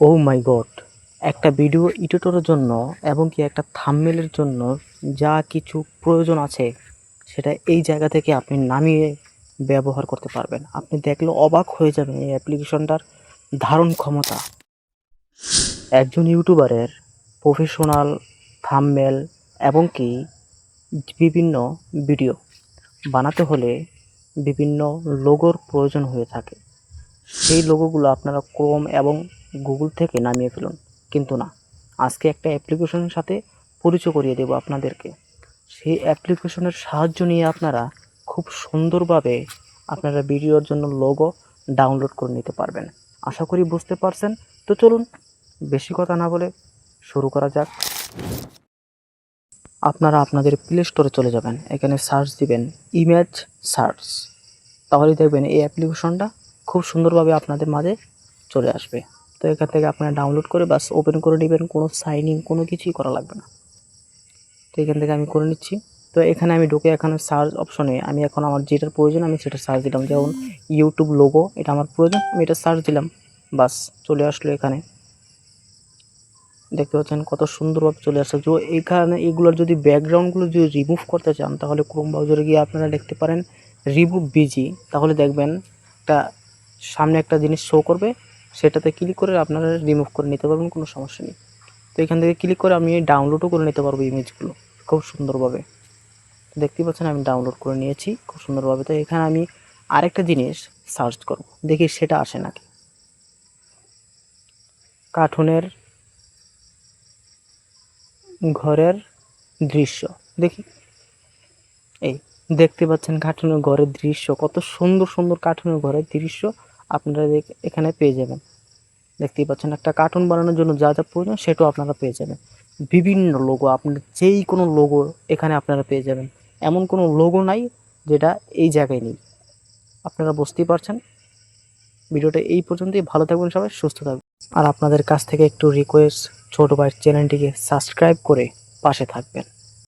ও মাই god একটা video এডিটরের জন্য এবং কি একটা থাম্বনেলের জন্য যা কিছু প্রয়োজন আছে, সেটা এই জায়গা থেকে আপনি নামিয়ে ব্যবহার করতে পারবেন। আপনি দেখলে অবাক হয়ে যাবেন এই অ্যাপ্লিকেশনটার ধারণ ক্ষমতা। একজন ইউটিউবারের প্রফেশনাল থাম্বনেল এবং কি বিভিন্ন ভিডিও বানাতে হলে বিভিন্ন লোগোর প্রয়োজন হয়ে থাকে। সেই লোগোগুলো আপনারা ক্রোম এবং গুগল থেকে নামিয়ে ফেলুন। কিন্তু না, আজকে একটা অ্যাপ্লিকেশনের সাথে পরিচয় করিয়ে দেবো আপনাদেরকে। সেই অ্যাপ্লিকেশনের সাহায্য নিয়ে আপনারা খুব সুন্দরভাবে আপনারা ভিডিওর জন্য লোগো ডাউনলোড করে নিতে পারবেন। আশা করি বুঝতে পারছেন। তো চলুন, বেশি কথা না বলে শুরু করা যাক। আপনারা আপনাদের প্লে স্টোরে চলে যাবেন। এখানে সার্চ দিবেন ইমেজ সার্চ তাহলে দেখবেন এই অ্যাপ্লিকেশনটা খুব সুন্দরভাবে আপনাদের মাঝে চলে আসবে। তো এখান থেকে আপনারা ডাউনলোড করে বাস ওপেন করে নেবেন, কোনো সাইন ইন কোনো কিছুই করা লাগবে না। তো এখান থেকে আমি করে নিচ্ছি। তো এখানে আমি ঢুকে এখানে সার্চ অপশনে আমি এখন আমার যেটার প্রয়োজন, আমি সেটা সার্চ দিলাম। যেমন ইউটিউব লোগো এটা আমার প্রয়োজন, আমি এটা সার্চ দিলাম। বাস চলে আসলো এখানে। দেখতে পাচ্ছেন কত সুন্দরভাবে চলে আসছে যে এখানে এগুলোর যদি ব্যাকগ্রাউন্ডগুলো যদি রিমুভ করতে চান, তাহলে ক্রোম ব্রাউজারে গিয়ে আপনারা দেখতে পারেন রিমুভ বিজি তাহলে দেখবেন একটা সামনে একটা জিনিস শো করবে। সেটাতে ক্লিক করে আপনারা রিমুভ করে নিতে পারবেন, কোনো সমস্যা নেই। তো এখান থেকে ক্লিক করে আমি ডাউনলোডও করে নিতে পারব ইমেজগুলো খুব সুন্দরভাবে। দেখতে পাচ্ছেন আমি ডাউনলোড করে নিয়েছি, খুব সুন্দরভাবে। তো এখানে আমি আরেকটা জিনিস সার্চ করব, দেখি সেটা আসে নাকি। কার্টুনের ঘরের দৃশ্য, দেখি। এই, দেখতে পাচ্ছেন কার্টুনের ঘরের দৃশ্য, কত সুন্দর সুন্দর কার্টুনের ঘরের দৃশ্য। আপনারা এখানে পেয়ে যাবেন। দেখতেই পাচ্ছেন, একটা কার্টুন বানানোর জন্য যা যা প্রয়োজন সেটাও আপনারা পেয়ে যাবেন। বিভিন্ন লোগো আপনার যেই কোনো লোগো এখানে আপনারা পেয়ে যাবেন। এমন কোনো লোগো নাই যেটা এই জায়গায় নেই। আপনারা বুঝতেই পারছেন? ভিডিওটা এই পর্যন্তই। ভালো থাকবেন সবাই, সুস্থ থাকবেন। আর আপনাদের কাছ থেকে একটু রিকোয়েস্ট ছোটো ভাইয়ের চ্যানেলটিকে সাবস্ক্রাইব করে পাশে থাকবেন।